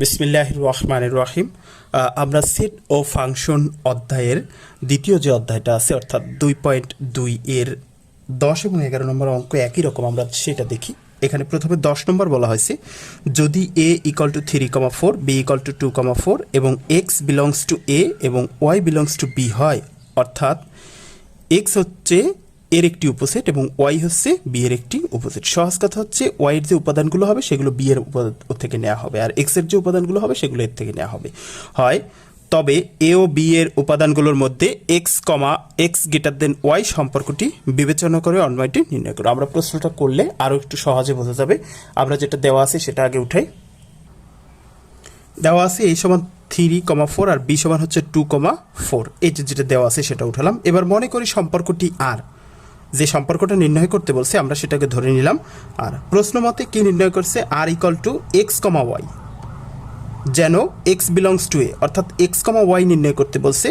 বিসমিল্লাহ রহমানের রহিম আমরা সেট ও ফাংশন অধ্যায়ের দ্বিতীয় যে অধ্যায়টা আছে, অর্থাৎ দুই পয়েন্ট দুই এর দশ এবং এগারো নম্বর অঙ্ক একই রকম, আমরা সেটা দেখি। এখানে প্রথমে দশ নম্বর বলা হয়েছে, যদি A equal to three comma four B equal to two comma four এবং এক্স বিলংস টু এ এবং ওয়াই বিলংস টু বি হয়, অর্থাৎ এক্স হচ্ছে এর একটি উপসেট এবং ওয়াই হচ্ছে বি এর একটি উপসেট। সহজ কথা হচ্ছে ওয়াই এর যে উপাদানগুলো হবে সেগুলো বি এর থেকে নেওয়া হবে আর এক্সের যে উপাদানগুলো হবে সেগুলো এর থেকে নেওয়া হবে। হয়, তবে এ ও বি এর উপাদানগুলোর মধ্যে X comma X greater than Y সম্পর্কটি বিবেচনা করে অন্যয়টি নির্ণয় করো। আমরা প্রশ্নটা করলে আরও একটু সহজে বোঝা যাবে। আমরা যেটা দেওয়া আছে সেটা আগে উঠাই। দেওয়া আছে এই সমান থ্রি কমা ফোর আর বি সমান হচ্ছে টু কমা ফোর এই যেটা দেওয়া আছে সেটা উঠালাম। এবার মনে করি সম্পর্কটি আর যে সম্পর্কটা নির্ণয় করতে বলছে, আমরা সেটাকে ধরে নিলাম। আর প্রশ্ন মতে, কি নির্ণয় করছে? R equal to X comma Y যেন এক্স বিলংস টু এ অর্থাৎ এক্স কমা ওয়াই নির্ণয় করতে বলছে,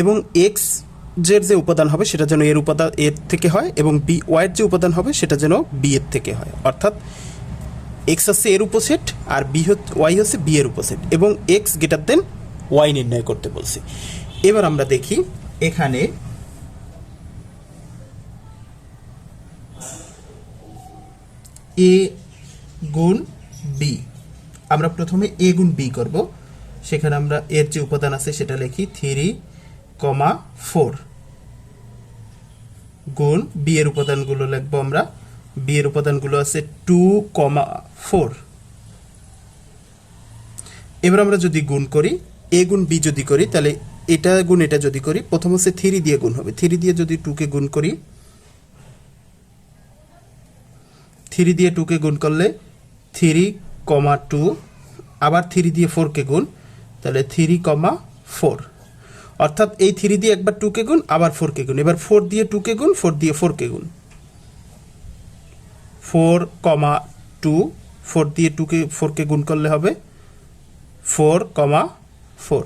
এবং এক্সের যে উপাদান হবে, সেটা যেন এর উপাদান এর থেকে হয়, এবং বি ওয়াইয়ের যে উপাদান হবে, সেটা যেন বি এর থেকে হয়। অর্থাৎ এক্স হচ্ছে এর উপসেট, আর বি ওয়াই হচ্ছে বি এর উপসেট, এবং এক্স গ্রেটার দেন ওয়াই নির্ণয় করতে বলছে। এবার আমরা দেখি, এখানে এ গুণ বি। আমরা প্রথমে এ গুণ বি করব। সেখানে আমরা এর যে উপাদান আছে সেটা লিখি থ্রি কমা ফোর। গুণ বি এর উপাদানগুলো লিখব আমরা। বি এর উপাদানগুলো আছে টু কমা ফোর। এবার আমরা যদি গুণ করি, এ গুণ বি যদি করি, তাহলে এটা গুণ এটা যদি করি, প্রথম হচ্ছে থ্রি দিয়ে গুণ হবে। থ্রি দিয়ে যদি টুকে গুণ করি থ্রি দিয়ে টুকে গুণ করলে থ্রি কমা টু আবার থ্রি দিয়ে ফোরকে গুণ, তাহলে থ্রি কমা ফোর অর্থাৎ এই থ্রি দিয়ে একবার টুকে গুণ, আবার ফোরকে গুণ। এবার ফোর দিয়ে টুকে গুণ ফোর দিয়ে ফোরকে গুণ। ফোর কমা টু ফোর দিয়ে টুকে ফোরকে গুণ করলে হবে ফোর কমা ফোর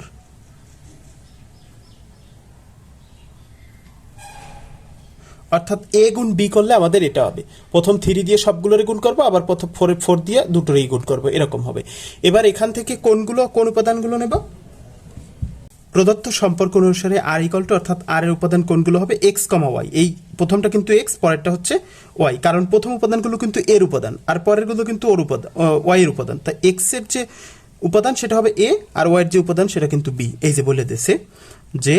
অর্থাৎ এ গুণ বি করলে আমাদের এটা হবে। প্রথম থ্রি দিয়ে সবগুলোরই গুণ করব, আবার প্রথম ফোর ফোর দিয়ে দুটোরই গুণ করব, এরকম হবে। এবার এখান থেকে কোনগুলো, কোন উপাদানগুলো নেব? প্রদত্ত সম্পর্ক অনুসারে আর ইকল টু অর্থাৎ আর এর উপাদান কোনগুলো হবে? এক্স কমা ওয়াই এই প্রথমটা কিন্তু এক্স পরেরটা হচ্ছে ওয়াই কারণ প্রথম উপাদানগুলো কিন্তু এর উপাদান, আর পরেরগুলো কিন্তু ওর উপাদান ওয়াই এর উপাদান। তা এক্সের যে উপাদান, সেটা হবে এ আর ওয়াই এর যে উপাদান, সেটা কিন্তু বি এই যে বলে দিয়েছে যে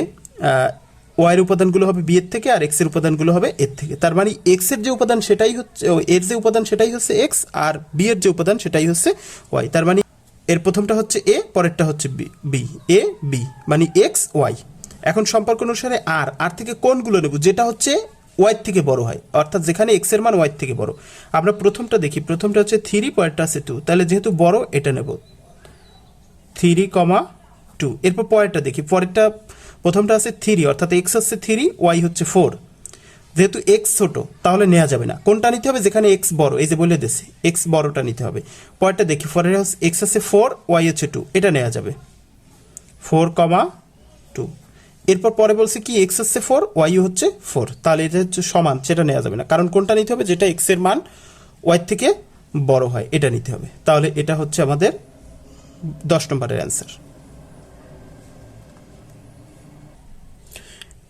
ওয়াই এর উপাদানগুলো হবে বি এর থেকে আর এক্সের উপাদানগুলো হবে এর থেকে। তার মানে এক্সের যে উপাদান সেটাই হচ্ছে এর যে উপাদান সেটাই হচ্ছে এক্স আর বি এর যে উপাদান সেটাই হচ্ছে ওয়াই তার মানে এর প্রথমটা হচ্ছে এ পরেরটা হচ্ছে বি বি এ বি মানে এক্স ওয়াই এখন সম্পর্ক অনুসারে আর আর থেকে কোনগুলো নেব? যেটা হচ্ছে ওয়াই থেকে বড় হয়। অর্থাৎ যেখানে এক্সের মান ওয়াই থেকে বড়। আমরা প্রথমটা দেখি। প্রথমটা হচ্ছে থ্রি পরেরটা আছে টু তাহলে যেহেতু বড়, এটা নেব। থ্রি কমা টু এরপর পরেরটা দেখি। পরেরটা প্রথমটা আছে থ্রি অর্থাৎ এক্স হচ্ছে থ্রি ওয়াই হচ্ছে ফোর যেহেতু এক্স ছোট, তাহলে নেওয়া যাবে না। কোনটা নিতে হবে? যেখানে এক্স বড়, এই যে বলে দিছে এক্স বড়টা নিতে হবে। পরেরটা দেখি পরের এক্স আছে ফোর ওয়াই হচ্ছে টু এটা নেওয়া যাবে। ফোর কমা টু এরপর পরে বলছে কি এক্স হচ্ছে ফোর ওয়াই হচ্ছে ফোর তাহলে এটা হচ্ছে সমান, সেটা নেওয়া যাবে না। কারণ কোনটা নিতে হবে? যেটা এক্সের মান ওয়াই থেকে বড় হয়, এটা নিতে হবে। তাহলে এটা হচ্ছে আমাদের দশ নম্বরের অ্যান্সার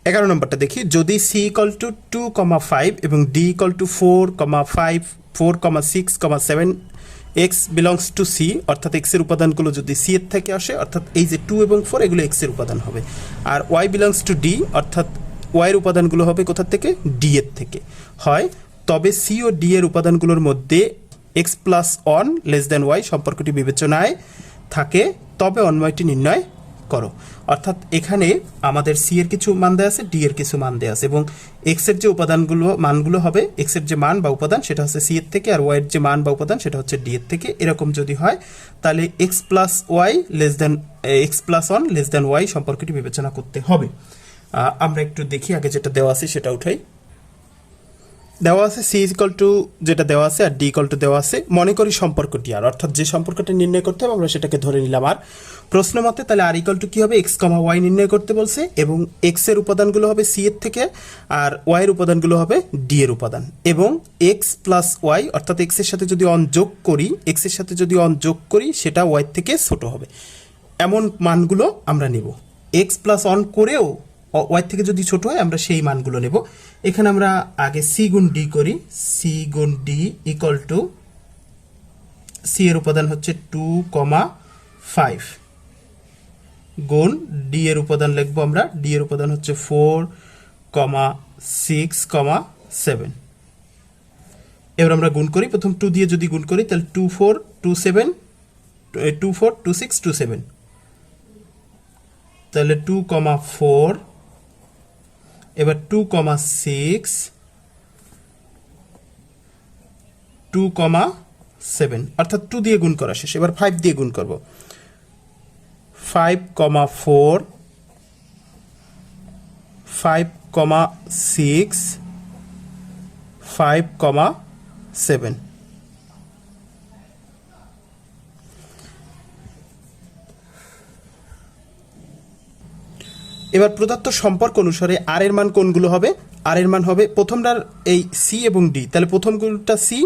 এগারো নম্বরটা দেখি। যদি C equal to two comma five এবং D equal to four comma five four comma six comma seven X belongs to C অর্থাৎ এক্সের উপাদানগুলো যদি সি এর থেকে আসে, অর্থাৎ এই যে টু এবং ফোর এগুলো এক্সের উপাদান হবে। আর ওয়াই বিলংস টু ডি অর্থাৎ ওয়াইয়ের উপাদানগুলো হবে কোথা থেকে? ডি এর থেকে। হয়, তবে সি ও ডি এর উপাদানগুলোর মধ্যে X plus one less than Y সম্পর্কটি বিবেচনায় থাকে, তবে অন্বয়টি নির্ণয় করো। অর্থাৎ এখানে আমাদের সি এর কিছু মান দেওয়া আছে ডি এর কিছু মান দেওয়া আছে এবং এক্সের যে উপাদানগুলো, মানগুলো হবে এক্সের যে মান বা উপাদান সেটা হচ্ছে সি এর থেকে, আর ওয়াই এর যে মান বা উপাদান সেটা হচ্ছে ডি এর থেকে। এরকম যদি হয়, তাহলে X plus Y less than X plus one less than Y সম্পর্কটি বিবেচনা করতে হবে। আমরা একটু দেখি, আগে যেটা দেওয়া আছে সেটা উঠাই। দেওয়া আছে সি ইকাল টু যেটা দেওয়া আছে আর ডি ইকাল টু দেওয়া আছে, মনে করি সম্পর্কটি আর। অর্থাৎ যে সম্পর্কটা নির্ণয় করতে হবে, আমরা সেটাকে ধরে নিলাম। আর প্রশ্ন মতে তাহলে আর ইকাল টু কী হবে? এক্স কমা ওয়াই নির্ণয় করতে বলছে এবং এক্সের উপাদানগুলো হবে সি এর থেকে আর ওয়াই এর উপাদানগুলো হবে ডি এর উপাদান। এবং এক্স প্লাস ওয়াই অর্থাৎ এক্সের সাথে যদি অন যোগ করি এক্সের সাথে যদি অন যোগ করি, সেটা ওয়াই থেকে ছোট হবে। এমন মানগুলো আমরা নেব। এক্স প্লাস অন করেও ওয়াই থেকে যদি ছোট হয়, আমরা সেই মানগুলো নেব। এখানে আমরা আগে সি গুণ ডি করি। সি গুণ ডি ইকুয়াল টু সি এর উপাদান হচ্ছে টু কমা ফাইভ গুণ ডি এর উপাদান লিখব আমরা। ডি এর উপাদান হচ্ছে four comma six comma seven এবার আমরা গুণ করি। প্রথম টু দিয়ে যদি গুণ করি, তাহলে two four two seven two four two six two seven তাহলে টু কমা ফোর এবার two comma six two comma seven অর্থাৎ টু দিয়ে গুণ করা শেষ। এবার ফাইভ দিয়ে গুণ করব। Five comma four five comma six five comma seven এবার প্রদত্ত সম্পর্ক অনুসারে আর এর মান কোনগুলো হবে? আর এর মান হবে প্রথমটার এই সি এবং ডি তাহলে প্রথমগুলোটা C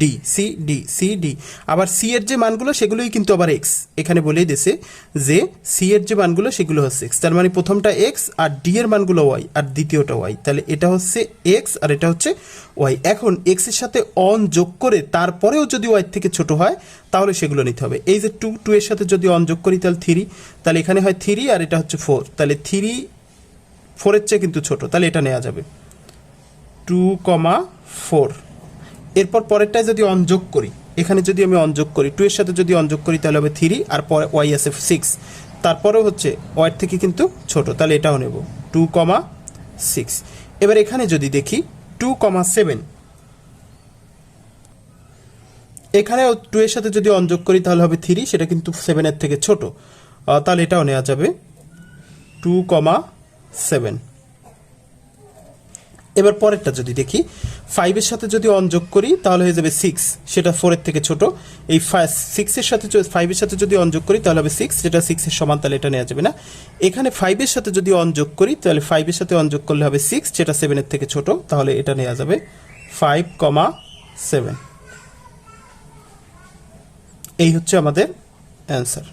D C D C D আবার সি এর যে মানগুলো, সেগুলোই কিন্তু আবার এক্স এখানে বলেই দিয়েছে যে সি এর যে মানগুলো, সেগুলো হচ্ছে এক্স তার মানে প্রথমটা এক্স আর ডি এর মানগুলো ওয়াই আর দ্বিতীয়টা ওয়াই তাহলে এটা হচ্ছে এক্স আর এটা হচ্ছে ওয়াই এখন এক্সের সাথে অন যোগ করে তারপরেও যদি ওয়াই থেকে ছোট হয়, তাহলে সেগুলো নিতে হবে। এই যে টু টু এর সাথে যদি অন যোগ করি, তাহলে থ্রি তাহলে এখানে হয় থ্রি আর এটা হচ্ছে ফোর তাহলে থ্রি ফোরের চেয়ে কিন্তু ছোট। তাহলে এটা নেওয়া যাবে। টু কমা ফোর এরপর পরেরটায় যদি অনযোগ করি, এখানে যদি আমি অনযোগ করি টু এর সাথে যদি অনযোগ করি, তাহলে হবে থ্রি আর পরে ওয়াই আছে সিক্স তারপরেও হচ্ছে ওয়াইয়ের থেকে কিন্তু ছোট, তাহলে এটাও নেব টু কমা সিক্স এবার এখানে যদি দেখি টু কমা সেভেন এখানে টু এর সাথে যদি অনযোগ করি, তাহলে হবে থ্রি সেটা কিন্তু সেভেনের থেকে ছোট। তাহলে এটাও নেওয়া যাবে টু কমা সেভেন এবার পরেরটা যদি দেখি ফাইভের সাথে যদি অন যোগ করি, তাহলে হয়ে যাবে সিক্স সেটা ফোরের থেকে ছোট। এই সিক্সের সাথে ফাইভের সাথে যদি অন যোগ করি, তাহলে হবে সিক্স যেটা সিক্সের সমান, তাহলে এটা নেওয়া যাবে না। এখানে ফাইভের সাথে যদি অন যোগ করি, তাহলে ফাইভের সাথে অন যোগ করলে হবে সিক্স যেটা সেভেনের থেকে ছোট, তাহলে এটা নেওয়া যাবে ফাইভ কমা সেভেন এই হচ্ছে আমাদের অ্যান্সার